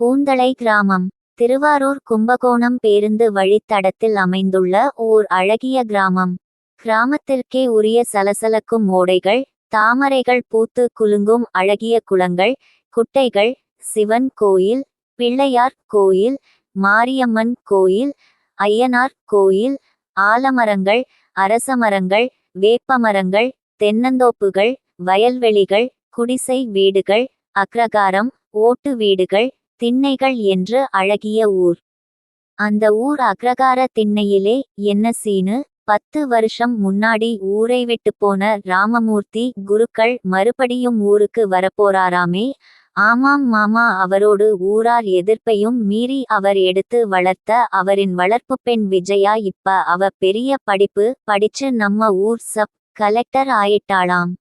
பூந்தளை கிராமம். திருவாரூர் கும்பகோணம் பேருந்து வழித்தடத்தில் அமைந்துள்ள ஓர் அழகிய கிராமம். கிராமத்திற்கே உரிய சலசலக்கும் ஓடைகள் தாமரைகள் பூத்து குலுங்கும் அழகிய குளங்கள் குட்டைகள் சிவன் கோயில் பிள்ளையார் கோயில் மாரியம்மன் கோயில் ஐயனார் கோயில் ஆலமரங்கள் அரசமரங்கள் வேப்பமரங்கள் தென்னந்தோப்புகள் வயல்வெளிகள் குடிசை வீடுகள் அக்ரகாரம் ஓட்டு வீடுகள் திண்ணைகள் என்று அழகிய ஊர். அந்த ஊர் அக்ரகார திண்ணையிலே என்ன சீனு? பத்து வருஷம் முன்னாடி ஊரை விட்டு போன ராமமூர்த்தி குருக்கள் மறுபடியும் ஊருக்கு வரப்போறாராமே. ஆமாம் மாமா அவரோடு ஊரார் எதிர்ப்பையும் மீறி அவர் எடுத்து வளர்த்த அவரின் வளர்ப்பு பெண் விஜயா இப்ப அவ பெரிய படிப்பு படிச்சு நம்ம ஊர் சப் கலெக்டர் ஆயிட்டாளாம்.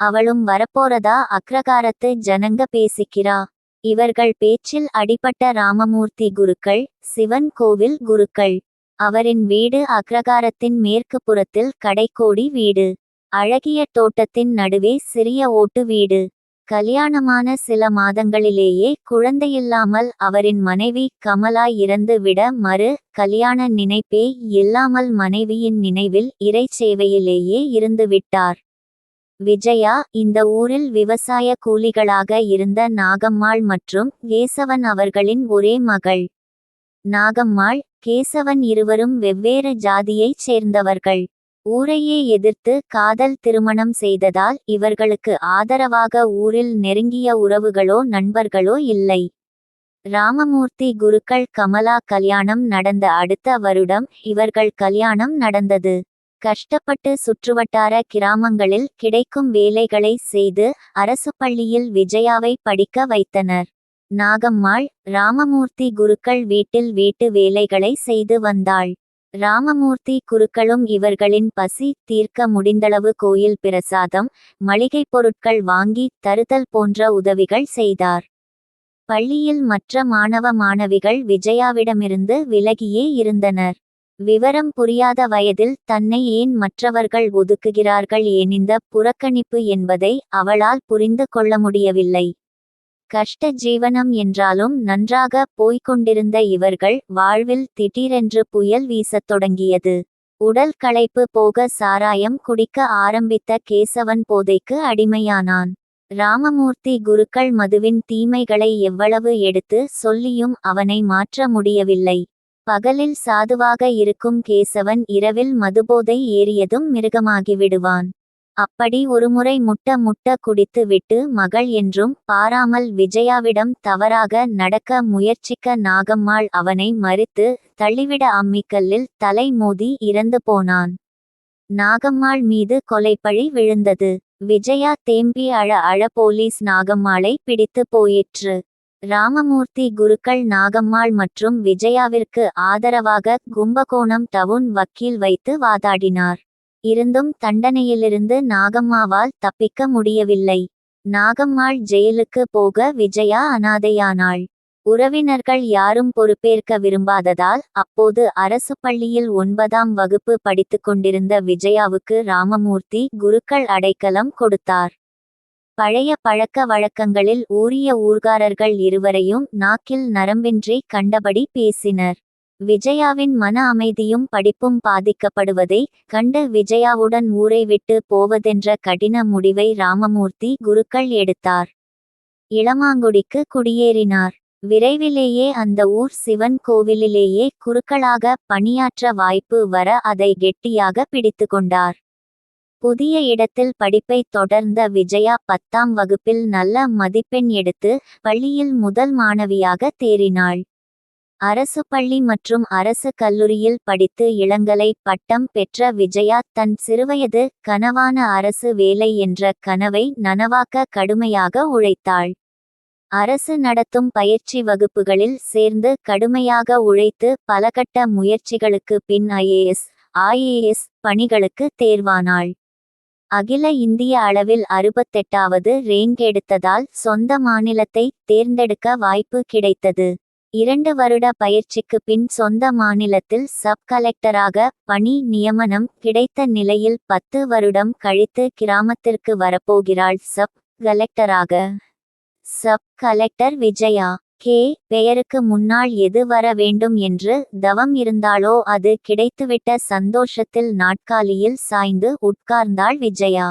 அவளும் வரப்போறதா? அக்ரகாரத்து ஜனங்க பேசிக்கிறா. இவர்கள் பேச்சில் அடிபட்ட ராமமூர்த்தி குருக்கள் சிவன் கோவில் குருக்கள். அவரின் வீடு அக்ரகாரத்தின் மேற்கு புறத்தில் கடைக்கோடி வீடு. அழகிய தோட்டத்தின் நடுவே சிறிய ஓட்டு வீடு. கல்யாணமான சில மாதங்களிலேயே குழந்தையில்லாமல் அவரின் மனைவி கமலா இறந்து விட மறு கல்யாண நினைப்பே இல்லாமல் மனைவியின் நினைவில் இறை சேவையிலேயே இருந்து விட்டார். விஜயா இந்த ஊரில் விவசாய கூலிகளாக இருந்த நாகம்மாள் மற்றும் கேசவன் அவர்களின் ஒரே மகள். நாகம்மாள் கேசவன் இருவரும் வெவ்வேறு ஜாதியைச் சேர்ந்தவர்கள். ஊரையே எதிர்த்து காதல் திருமணம் செய்ததால் இவர்களுக்கு ஆதரவாக ஊரில் நெருங்கிய உறவுகளோ நண்பர்களோ இல்லை. ராமமூர்த்தி குருக்கள் கமலா கல்யாணம் நடந்த அடுத்த வருடம் இவர்கள் கல்யாணம் நடந்தது. கஷ்டப்பட்டு சுற்றுவட்டார கிராமங்களில் கிடைக்கும் வேலைகளை செய்து அரசு பள்ளியில் விஜயாவை படிக்க வைத்தனர். நாகம்மாள் ராமமூர்த்தி குருக்கள் வீட்டில் வீட்டு வேலைகளை செய்து வந்தாள். ராமமூர்த்தி குருக்களும் இவர்களின் பசி தீர்க்க முடிந்தளவு கோயில் பிரசாதம் மளிகைப் பொருட்கள் வாங்கி தருதல் போன்ற உதவிகள் செய்தார். பள்ளியில் மற்ற மாணவ மாணவிகள் விஜயாவிடமிருந்து விலகியே இருந்தனர். விவரம் புரியாத வயதில் தன்னை ஏன் மற்றவர்கள் ஒதுக்குகிறார்கள் ஏனிந்த புறக்கணிப்பு என்பதை அவளால் புரிந்து கொள்ள முடியவில்லை. கஷ்ட ஜீவனம் என்றாலும் நன்றாக போய்கொண்டிருந்த இவர்கள் வாழ்வில் திடீரென்று புயல் வீசத் தொடங்கியது. உடல் களைப்பு போக சாராயம் குடிக்க ஆரம்பித்த கேசவன் போதைக்கு அடிமையானான். ராமமூர்த்தி குருக்கள் மதுவின் தீமைகளை எவ்வளவு எடுத்து சொல்லியும் அவனை மாற்ற முடியவில்லை. பகலில் சாதுவாக இருக்கும் கேசவன் இரவில் மதுபோதை ஏறியதும் மிருகமாகிவிடுவான். அப்படி ஒருமுறை முட்ட முட்ட குடித்து விட்டு மகள் என்றும் பாராமல் விஜயாவிடம் தவறாக நடக்க முயற்சிக்க நாகம்மாள் அவனை மறித்து தள்ளிவிட அம்மிக்கல்லில் தலை மோதி இறந்து போனான். நாகம்மாள் மீது கொலைப்பழி விழுந்தது. விஜயா தேம்பி அழ அழ போலீஸ் நாகம்மாளை பிடித்து போயிற்று. ராமமூர்த்தி குருக்கள் நாகம்மாள் மற்றும் விஜயாவிற்கு ஆதரவாக கும்பகோணம் டவுன் வக்கீல் வைத்து வாதாடினார். இருந்தும் தண்டனையிலிருந்து நாகம்மாவால் தப்பிக்க முடியவில்லை. நாகம்மாள் ஜெயிலுக்கு போக விஜயா அனாதையானாள். உறவினர்கள் யாரும் பொறுப்பேற்க விரும்பாததால் அப்போது அரசு பள்ளியில் ஒன்பதாம் வகுப்பு படித்து கொண்டிருந்த விஜயாவுக்கு ராமமூர்த்தி குருக்கள் அடைக்கலம் கொடுத்தார். பழைய பழக்க வழக்கங்களில் ஊறிய ஊர்காரர்கள் இருவரையும் நாக்கில் நரம்பின்றி கண்டபடி பேசினர். விஜயாவின் மன அமைதியும் படிப்பும் பாதிக்கப்படுவதை கண்டு விஜயாவுடன் ஊரை விட்டு போவதென்ற கடின முடிவை ராமமூர்த்தி குருக்கள் எடுத்தார். இளமாங்குடிக்கு குடியேறினார். விரைவிலேயே அந்த ஊர் சிவன் கோவிலிலேயே குருக்களாக பணியாற்ற வாய்ப்பு வர அதை கெட்டியாக பிடித்து கொண்டார். புதிய இடத்தில் படிப்பை தொடர்ந்த விஜயா பத்தாம் வகுப்பில் நல்ல மதிப்பெண் எடுத்து பள்ளியில் முதல் மாணவியாக தேறினாள். அரசு பள்ளி மற்றும் அரசு கல்லூரியில் படித்து இளங்கலை பட்டம் பெற்ற விஜயா தன் சிறுவயது கனவான அரசு வேலை என்ற கனவை நனவாக்க கடுமையாக உழைத்தாள். அரசு நடத்தும் பயிற்சி வகுப்புகளில் சேர்ந்து கடுமையாக உழைத்து பலகட்ட முயற்சிகளுக்கு பின் ஐஏஎஸ் ஐஏஎஸ் பணிகளுக்கு தேர்வானாள். அகில இந்திய அளவில் அறுபத்தெட்டாவது ரேங்க் எடுத்ததால் சொந்த மாநிலத்தை தேர்ந்தெடுக்க வாய்ப்பு கிடைத்தது. இரண்டு வருட பயிற்சிக்கு பின் சொந்த மாநிலத்தில் சப் கலெக்டராக பணி நியமனம் கிடைத்த நிலையில் பத்து வருடம் கழித்து கிராமத்திற்கு வரப்போகிறாள் சப் கலெக்டராக. Sub collector Vijaya. கே பெயருக்கு முன்னால் எது வர வேண்டும் என்று தவம் இருந்தாலோ அது கிடைத்துவிட்ட சந்தோஷத்தில் நாட்காலியில் சாய்ந்து உட்கார்ந்தாள் விஜயா.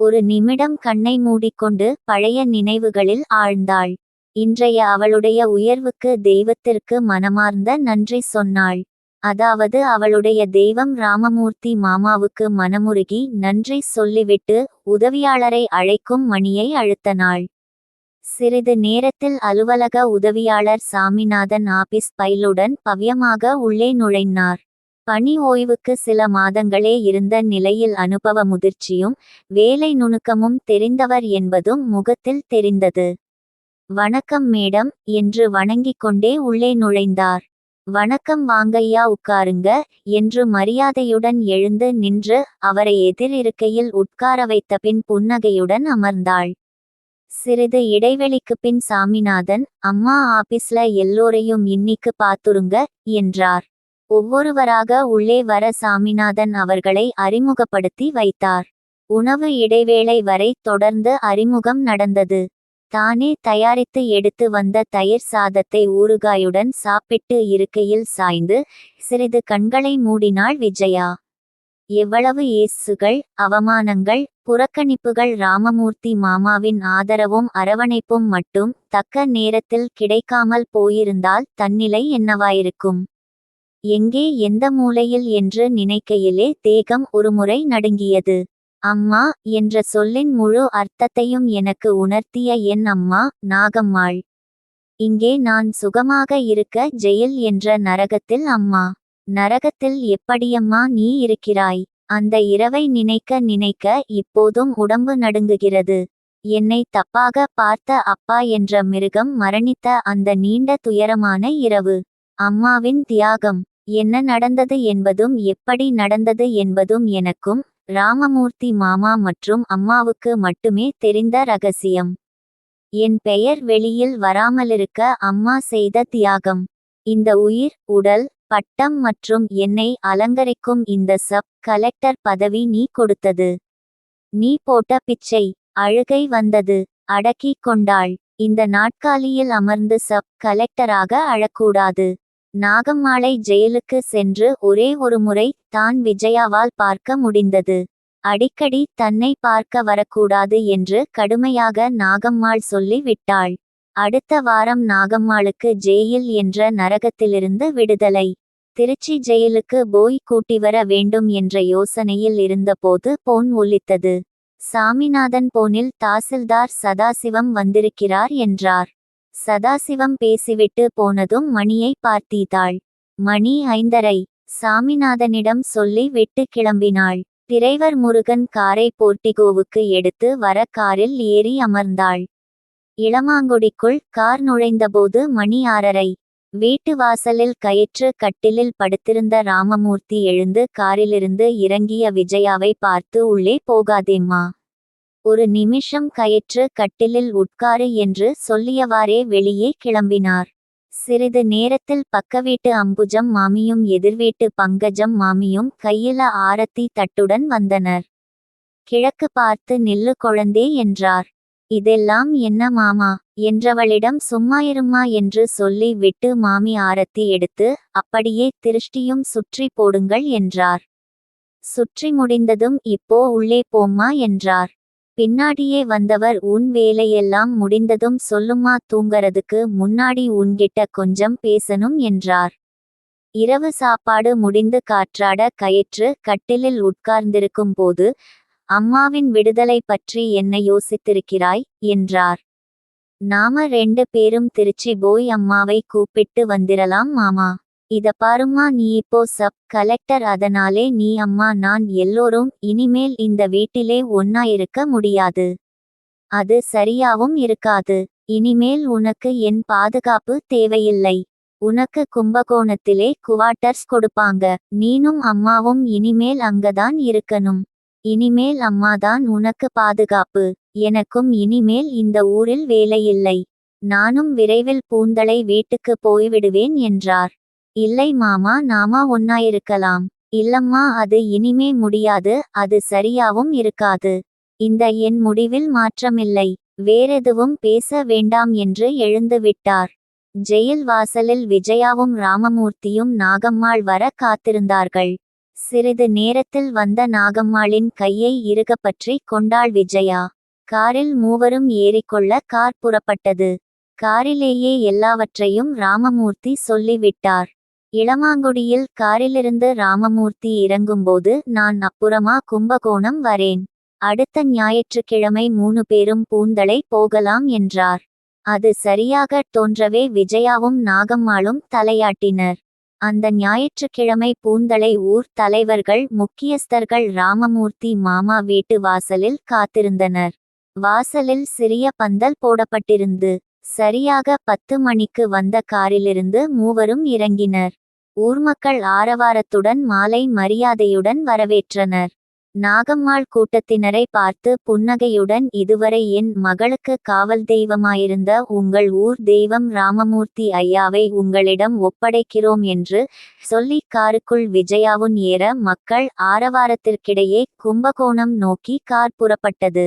ஒரு நிமிடம் கண்ணை மூடிக்கொண்டு பழைய நினைவுகளில் ஆழ்ந்தாள். இன்றைய அவளுடைய உயர்வுக்கு தெய்வத்திற்கு மனமார்ந்த நன்றி சொன்னாள். அதாவது அவளுடைய தெய்வம் ராமமூர்த்தி மாமாவுக்கு மனமுருகி நன்றி சொல்லிவிட்டு உதவியாளரை அழைக்கும் மணியை அழுத்தனாள். சிறிது நேரத்தில் அலுவலக உதவியாளர் சாமிநாதன் ஆபீஸ் பைலுடன் பவ்யமாக உள்ளே நுழைந்தார். பணி ஓய்வுக்கு சில மாதங்களே இருந்த நிலையில் அனுபவ முதிர்ச்சியும் வேலை நுணுக்கமும் தெரிந்தவர் என்பதும் முகத்தில் தெரிந்தது. வணக்கம் மேடம் என்று வணங்கிக் கொண்டே உள்ளே நுழைந்தார். வணக்கம் வாங்கய்யா உட்காருங்க என்று மரியாதையுடன் எழுந்து நின்று அவரை எதிர் இருக்கையில் உட்கார வைத்த பின் புன்னகையுடன் அமர்ந்தாள். சிறிது இடைவெளிக்கு பின் சாமிநாதன் அம்மா ஆபீஸ்ல எல்லோரையும் இன்னிக்கு பாத்துருங்க என்றார். ஒவ்வொருவராக உள்ளே வர சாமிநாதன் அவர்களை அறிமுகப்படுத்தி வைத்தார். உணவு இடைவேளை வரை தொடர்ந்து அறிமுகம் நடந்தது. தானே தயாரித்து எடுத்து வந்த தயிர் சாதத்தை ஊறுகாயுடன் சாப்பிட்டு இருக்கையில் சாய்ந்து சிறிது கண்களை மூடினாள் விஜயா. எவ்வளவு ஏசுகள் அவமானங்கள் புறக்கணிப்புகள் ராமமூர்த்தி மாமாவின் ஆதரவும் அரவணைப்பும் மட்டும் தக்க நேரத்தில் கிடைக்காமல் போயிருந்தால் தன்னிலை என்னவாயிருக்கும்? எங்கே எந்த மூலையில் என்று நினைக்கையிலே தேகம் ஒருமுறை நடுங்கியது. அம்மா என்ற சொல்லின் முழு அர்த்தத்தையும் எனக்கு உணர்த்திய என் அம்மா நாகம்மாள். இங்கே நான் சுகமாக இருக்க ஜெயில் என்ற நரகத்தில் அம்மா. நரகத்தில் எப்படியம்மா நீ இருக்கிறாய்? அந்த இரவை நினைக்க நினைக்க இப்போதும் உடம்பு நடுங்குகிறது. என்னை தப்பாக பார்த்த அப்பா என்ற மிருகம் மரணித்த அந்த நீண்ட துயரமான இரவு. அம்மாவின் தியாகம். என்ன நடந்தது என்பதும் எப்படி நடந்தது என்பதும் எனக்கும் ராமமூர்த்தி மாமா மற்றும் அம்மாவுக்கு மட்டுமே தெரிந்த ரகசியம். என் பெயர் வெளியில் வராமலிருக்க அம்மா செய்த தியாகம். இந்த உயிர் உடல் பட்டம் மற்றும் என்னை அலங்கரிக்கும் இந்த சப் கலெக்டர் பதவி நீ கொடுத்தது. நீ போட்ட பிச்சை அழுகை வந்தது. அடக்கிக் கொண்டாள். இந்த நாட்காலியில் அமர்ந்து சப் கலெக்டராக அழக்கூடாது. நாகம்மாளை ஜெயிலுக்கு சென்று ஒரே ஒரு முறை தான் விஜயாவால் பார்க்க முடிந்தது. அடிக்கடி தன்னை பார்க்க வரக்கூடாது என்று கடுமையாக நாகம்மாள் சொல்லி விட்டாள். அடுத்த வாரம் நாகம்மாளுக்கு ஜெயில் என்ற நரகத்திலிருந்து விடுதலை. திருச்சி ஜெயிலுக்கு போய் கூட்டி வர வேண்டும் என்ற யோசனையில் இருந்தபோது போன் ஒலித்தது. சாமிநாதன் போனில் தாசில்தார் சதாசிவம் வந்திருக்கிறார் என்றார். சதாசிவம் பேசிவிட்டு போனதும் மணியை பார்த்தீதாள். மணி ஐந்தரை. சாமிநாதனிடம் சொல்லி விட்டு கிளம்பினாள். திரைவர் முருகன் காரை போர்ட்டிகோவுக்கு எடுத்து வர காரில் ஏறி அமர்ந்தாள். இளமாங்குடிக்குள் கார் நுழைந்தபோது மணி ஆறரை வீட்டு வாசலில் கயிற்று கட்டிலில் படுத்திருந்த ராமமூர்த்தி எழுந்து காரிலிருந்து இறங்கிய விஜயாவை பார்த்து உள்ளே போகாதேம்மா. ஒரு நிமிஷம் கயிற்று கட்டிலில் உட்காரு என்று சொல்லியவாறே வெளியே கிளம்பினார். சிறிது நேரத்தில் பக்கவீட்டு அம்புஜம் மாமியும் எதிர்வீட்டு பங்கஜம் மாமியும் கையில ஆரத்தி தட்டுடன் வந்தனர். கிழக்கு பார்த்து நில்லு குழந்தே என்றார். இதெல்லாம் என்ன மாமா? என்றவளிடம் சும்மாயிரும்மா என்று சொல்லி விட்டு மாமி ஆரத்தி எடுத்து அப்படியே திருஷ்டியும் சுற்றி போடுங்கள் என்றார். சுற்றி முடிந்ததும் இப்போ உள்ளே போம்மா என்றார். பின்னாடியே வந்தவர் உன் வேலையெல்லாம் முடிந்ததும் சொல்லுமா தூங்கறதுக்கு முன்னாடி உன்கிட்ட கொஞ்சம் பேசணும் என்றார். இரவு சாப்பாடு முடிந்து காற்றாட கயிற்று கட்டிலில் உட்கார்ந்திருக்கும் போது அம்மாவின் விடுதலை பற்றி என்ன யோசித்திருக்கிறாய்? என்றார். நாம ரெண்டு பேரும் திருச்சி போய் அம்மாவை கூப்பிட்டு வந்திரலாம் மாமா. இத பாரும்மா நீ இப்போ சப் கலெக்டர் அதனாலே நீ அம்மா நான் எல்லோரும் இனிமேல் இந்த வீட்டிலே ஒன்னா இருக்க முடியாது. அது சரியாவும் இருக்காது. இனிமேல் உனக்கு என் பாதுகாப்பு தேவையில்லை. உனக்கு கும்பகோணத்திலே குவார்ட்டர்ஸ் கொடுப்பாங்க. நீனும் அம்மாவும் இனிமேல் அங்கதான் இருக்கணும். இனிமேல் அம்மாதான் உனக்கு பாதுகாப்பு. எனக்கும் இனிமேல் இந்த ஊரில் வேலையில்லை. நானும் விரைவில் பூந்தளை வீட்டுக்கு போய்விடுவேன் என்றார். இல்லை மாமா நாமா ஒன்னாயிருக்கலாம் இல்லம்மா அது இனிமே முடியாது அது சரியாவும் இருக்காது. இந்த என் முடிவில் மாற்றமில்லை. வேறெதுவும் பேச வேண்டாம் என்று எழுந்துவிட்டார் ஜெயில் வாசலில் விஜயாவும் ராமமூர்த்தியும் நாகம்மாள் வர காத்திருந்தார்கள். சிறிது நேரத்தில் வந்த நாகம்மாளின் கையை இறுகப்பற்றி கொண்டாள் விஜயா. காரில் மூவரும் ஏறிக்கொள்ள கார் புறப்பட்டது. காரிலேயே எல்லாவற்றையும் ராமமூர்த்தி சொல்லிவிட்டார். இளமாங்குடியில் காரிலிருந்து ராமமூர்த்தி இறங்கும்போது நான் அப்புறமா கும்பகோணம் வரேன். அடுத்த ஞாயிற்றுக்கிழமை மூணு பேரும் பூந்தலை போகலாம் என்றார். அது சரியாக தோன்றவே விஜயாவும் நாகம்மாளும் தலையாட்டினர். அந்த ஞாயிற்றுக்கிழமை பூந்தலை ஊர் தலைவர்கள் முக்கியஸ்தர்கள் ராமமூர்த்தி மாமா வீட்டு வாசலில் காத்திருந்தனர். வாசலில் சிறிய பந்தல் போடப்பட்டிருந்து சரியாக பத்து மணிக்கு வந்த காரிலிருந்து மூவரும் இறங்கினர். ஊர்மக்கள் ஆரவாரத்துடன் மாலை மரியாதையுடன் வரவேற்றனர். நாகம்மாள் கூட்டத்தினரை பார்த்து புன்னகையுடன் இதுவரை என் மகளுக்கு காவல் தெய்வமாயிருந்த உங்கள் ஊர் தெய்வம் ராமமூர்த்தி ஐயாவை உங்களிடம் ஒப்படைக்கிறோம் என்று சொல்லி காருக்குள் விஜயாவுன் ஏற மக்கள் ஆரவாரத்திற்கிடையே கும்பகோணம் நோக்கி கார் புறப்பட்டது.